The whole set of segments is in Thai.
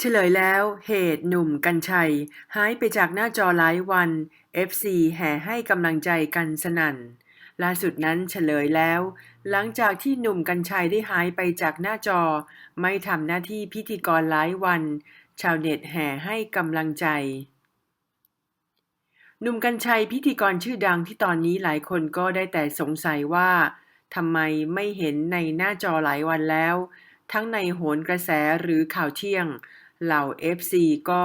เฉลยแล้วเหตุหนุ่มกัญชัย หายไปจากหน้าจอหลายวัน FC แห่ให้กำลังใจกันสนั่น ล่าสุดนั้นเฉลยแล้ว หลังจากที่หนุ่มกัญชัยได้หายไปจากหน้าจอ ไม่ทำหน้าที่พิธีกรหลายวัน ชาวเน็ตแห่ให้กำลังใจ หนุ่มกัญชัยพิธีกรชื่อดังที่ตอนนี้หลายคนก็ได้แต่สงสัยว่าทำไมไม่เห็นในหน้าจอหลายวันแล้ว ทั้งในโหนกระแสหรือข่าวเที่ยง เหล่า FC ก็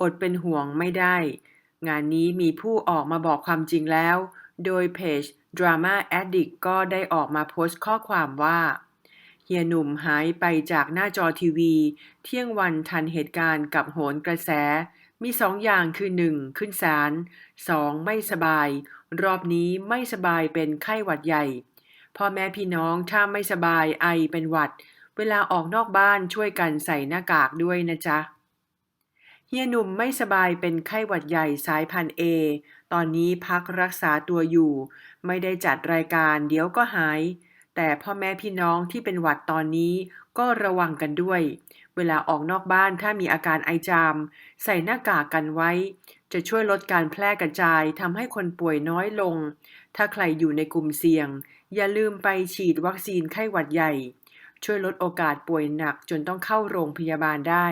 อดเป็นห่วงไม่ได้ งานนี้มีผู้ออกมาบอกความจริงแล้ว โดยเพจ Drama Addict ก็ได้ออกมาโพสต์ข้อความว่าเฮียหนุ่มหายไปจากหน้าจอทีวี เที่ยงวันทันเหตุการณ์กับโหนกระแส มีสองอย่างคือ 1. ขึ้นศาล 2. ไม่สบาย รอบนี้ไม่สบายเป็นไข้หวัดใหญ่พ่อแม่พี่น้องถ้าไม่สบายไอเป็นหวัด เวลาออกนอกบ้านช่วยกันใส่หน้ากากด้วยนะจ๊ะ เฮียหนุ่มไม่สบายเป็นไข้หวัดใหญ่สายพันเอ ตอนนี้พักรักษาตัวอยู่ ไม่ได้จัดรายการเดี๋ยวก็หาย แต่พ่อแม่พี่น้องที่เป็นหวัดตอนนี้ก็ระวังกันด้วย เวลาออกนอกบ้านถ้ามีอาการไอจาม ใส่หน้ากากกันไว้ จะช่วยลดการแพร่กระจายทำให้คนป่วยน้อยลง ถ้าใครอยู่ในกลุ่มเสี่ยง อย่าลืมไปฉีดวัคซีนไข้หวัดใหญ่ ช่วยลดโอกาสป่วยหนักจนต้องเข้าโรงพยาบาลได้